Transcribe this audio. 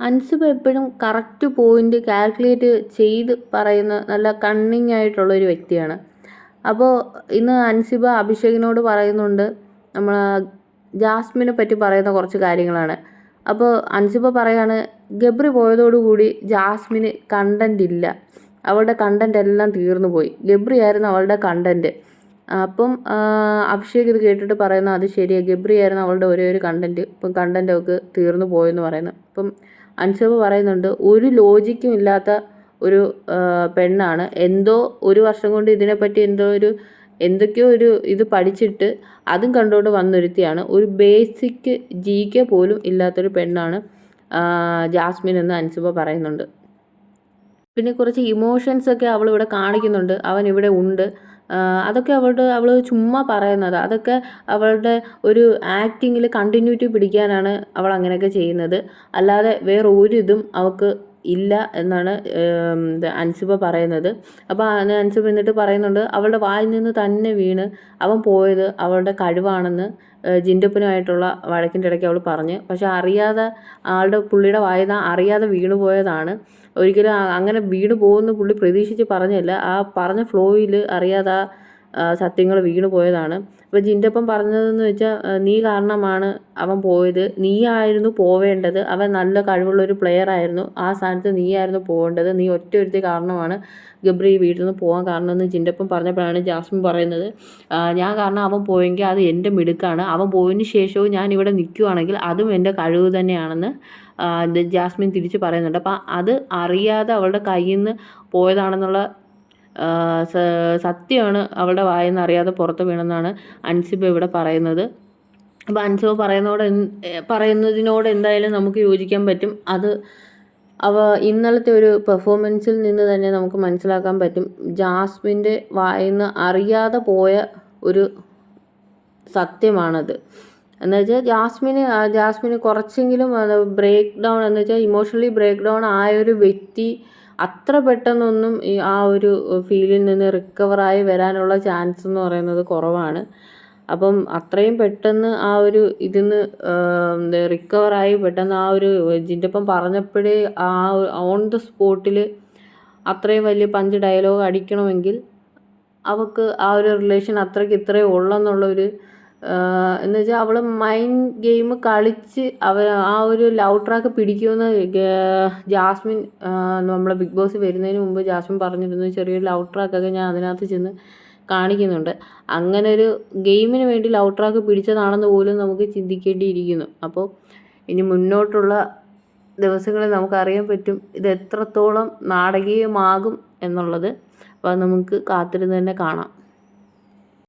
അൻസിബ എപ്പോഴും correct point calculate ചെയ്ത് പറയുന്ന നല്ല കണ്ണിങ് ആയിട്ടുള്ള ഒരു വ്യക്തിയാണ്. അപ്പോൾ ഇന്ന് അൻസിബ അഭിഷേകിനോട് പറയുന്നുണ്ട് നമ്മൾ ജാസ്മിനെ പറ്റി പറയുന്ന കുറച്ച് കാര്യങ്ങളാണ്. അപ്പോൾ അൻസിബ പറയാണ് ഗബ്രി പോയതോടുകൂടി ജാസ്മിന് കണ്ടന്റ് ഇല്ല. അവളുടെ കണ്ടന്റ് എല്ലാം തീർന്നു പോയി. ഗബ്രി ആയിരുന്നു അവളുടെ കണ്ടന്റ് അപ്പം അഭിഷേക് ഇത് കേട്ടിട്ട് പറയുന്നത് അത് ശരിയാണ് ഗബ്രി ആയിരുന്നു അവളുടെ ഒരേ ഒരു കണ്ടന്റ് ഇപ്പം കണ്ടന്റ് അവൾക്ക് തീർന്നു പോയെന്ന് പറയുന്നു അപ്പം അൻസബ് പറയുന്നുണ്ട് ഒരു ലോജിക്കും ഇല്ലാത്ത ഒരു പെണ്ണാണ്. എന്തോ ഒരു വർഷം കൊണ്ട് ഇതിനെപ്പറ്റി എന്തോ ഒരു എന്തൊക്കെയോ ഒരു ഇത് പഠിച്ചിട്ട് അതും കണ്ടുകൊണ്ട് വന്നൊരുത്തിയാണ്. ഒരു ബേസിക് ജി കെ പോലും ഇല്ലാത്തൊരു പെണ്ണാണ് ജാസ്മിൻ എന്ന് അൻസുബ പറയുന്നുണ്ട്. പിന്നെ കുറച്ച് ഇമോഷൻസ് ഒക്കെ അവൾ ഇവിടെ കാണിക്കുന്നുണ്ട്. അവൻ ഇവിടെ ഉണ്ട്. അതൊക്കെ അവളുടെ അവൾ ചുമ്മാ പറയുന്നത്. അതൊക്കെ അവളുടെ ഒരു ആക്ടിങ്ങിൽ കണ്ടിന്യൂറ്റി പിടിക്കാനാണ് അവൾ അങ്ങനെയൊക്കെ ചെയ്യുന്നത്. അല്ലാതെ വേറെ ഒരു ഇതും അവൾക്ക് ഇല്ല എന്നാണ് അൻസിബ പറയുന്നത്. അപ്പോൾ അൻസിബ എന്നിട്ട് പറയുന്നുണ്ട് അവളുടെ വായിൽ നിന്ന് തന്നെ വീണ് അവൻ പോയത് അവളുടെ കഴിവാണെന്ന് ജിൻഡപ്പനുമായിട്ടുള്ള വഴക്കിന്റെ ഇടയ്ക്ക് അവൾ പറഞ്ഞ്. പക്ഷെ അറിയാതെ ആളുടെ പുള്ളിയുടെ വായന അറിയാതെ വീണു പോയതാണ്. ഒരിക്കലും അങ്ങനെ വീണ് പോകുമെന്ന് പുള്ളി പ്രതീക്ഷിച്ച് പറഞ്ഞല്ല. ആ പറഞ്ഞ ഫ്ലോയിൽ അറിയാതെ സത്യങ്ങൾ വീണു പോയതാണ്. അപ്പോൾ ജിന്റെപ്പം പറഞ്ഞതെന്ന് വെച്ചാൽ നീ കാരണമാണ് അവൻ പോയത്. നീ ആയിരുന്നു പോവേണ്ടത്. അവൻ നല്ല കഴിവുള്ളൊരു പ്ലെയർ ആയിരുന്നു. ആ സ്ഥാനത്ത് നീ ആയിരുന്നു പോകേണ്ടത്. നീ ഒറ്റ ഒരുത്തി കാരണമാണ് ഗബ്രി വീട്ടിൽ നിന്ന് പോകാൻ കാരണമെന്ന് ജിന്റെപ്പം പറഞ്ഞപ്പോഴാണ് ജാസ്മിൻ പറയുന്നത്. ഞാൻ കാരണം അവൻ പോയെങ്കിൽ അത് എന്റെ മിടുക്കാണ്. അവൻ പോയതിന് ശേഷവും ഞാൻ ഇവിടെ നിൽക്കുവാണെങ്കിൽ അതും എന്റെ കഴിവ് തന്നെയാണെന്ന് ജാസ്മിൻ തിരിച്ച് പറയുന്നുണ്ട്. അപ്പം അത് അറിയാതെ അവളുടെ കയ്യിൽ നിന്ന് പോയതാണെന്നുള്ള സത്യമാണ് അവളുടെ വായിൽ നിന്ന് അറിയാതെ പുറത്ത് വീണെന്നാണ് അൻസിബ ഇവിടെ പറയുന്നത്. അപ്പോൾ അൻസിബ പറയുന്നതോട് പറയുന്നതിനോട് എന്തായാലും നമുക്ക് യോജിക്കാൻ പറ്റും. അത് അവ ഇന്നലത്തെ ഒരു പെർഫോമൻസിൽ നിന്ന് തന്നെ നമുക്ക് മനസ്സിലാക്കാൻ പറ്റും. ജാസ്മിന്റെ വായിൽ നിന്ന് അറിയാതെ പോയ ഒരു സത്യമാണത്. എന്ന് വെച്ചാൽ ജാസ്മിന് ജാസ്മിന് കുറച്ചെങ്കിലും ബ്രേക്ക് ഡൗൺ എന്ന് വെച്ചാൽ ഇമോഷണലി ബ്രേക്ക് ഡൗൺ ആയ ഒരു വ്യക്തി അത്ര പെട്ടെന്നൊന്നും ഈ ആ ഒരു ഫീലിൽ നിന്ന് റിക്കവറായി വരാനുള്ള ചാൻസ് എന്ന് പറയുന്നത് കുറവാണ്. അപ്പം അത്രയും പെട്ടെന്ന് ആ ഒരു ഇതിൽ നിന്ന് റിക്കവറായി പെട്ടെന്ന് ആ ഒരു ജിന്റെപ്പം പറഞ്ഞപ്പോഴേ ആ ഓൺ ദ സ്പോട്ടിൽ അത്രയും വലിയ പഞ്ച് ഡയലോഗ് അടിക്കണമെങ്കിൽ അവൾക്ക് ആ ഒരു റിലേഷൻ അത്രയ്ക്ക് ഇത്രയും ഉള്ളെന്നുള്ളൊരു എന്ന് വെച്ചാൽ അവൾ മൈൻഡ് ഗെയിം കളിച്ച് അവ ആ ഒരു ലവ് ട്രാക്ക് പിടിക്കുമെന്ന് ജാസ്മിൻ നമ്മളെ ബിഗ് ബോസ് വരുന്നതിന് മുമ്പ് ജാസ്മിൻ പറഞ്ഞിരുന്നു ചെറിയൊരു ലവ് ട്രാക്കൊക്കെ ഞാൻ അതിനകത്ത് ചെന്ന് കാണിക്കുന്നുണ്ട്. അങ്ങനെ ഒരു ഗെയിമിന് വേണ്ടി ലവ് ട്രാക്ക് പിടിച്ചതാണെന്ന് പോലും നമുക്ക് ചിന്തിക്കേണ്ടിയിരിക്കുന്നു. അപ്പോൾ ഇനി മുന്നോട്ടുള്ള ദിവസങ്ങളിൽ നമുക്കറിയാൻ പറ്റും ഇത് എത്രത്തോളം നാടകീയമാകും എന്നുള്ളത്. അപ്പോൾ നമുക്ക് കാത്തിരുന്ന് തന്നെ കാണാം.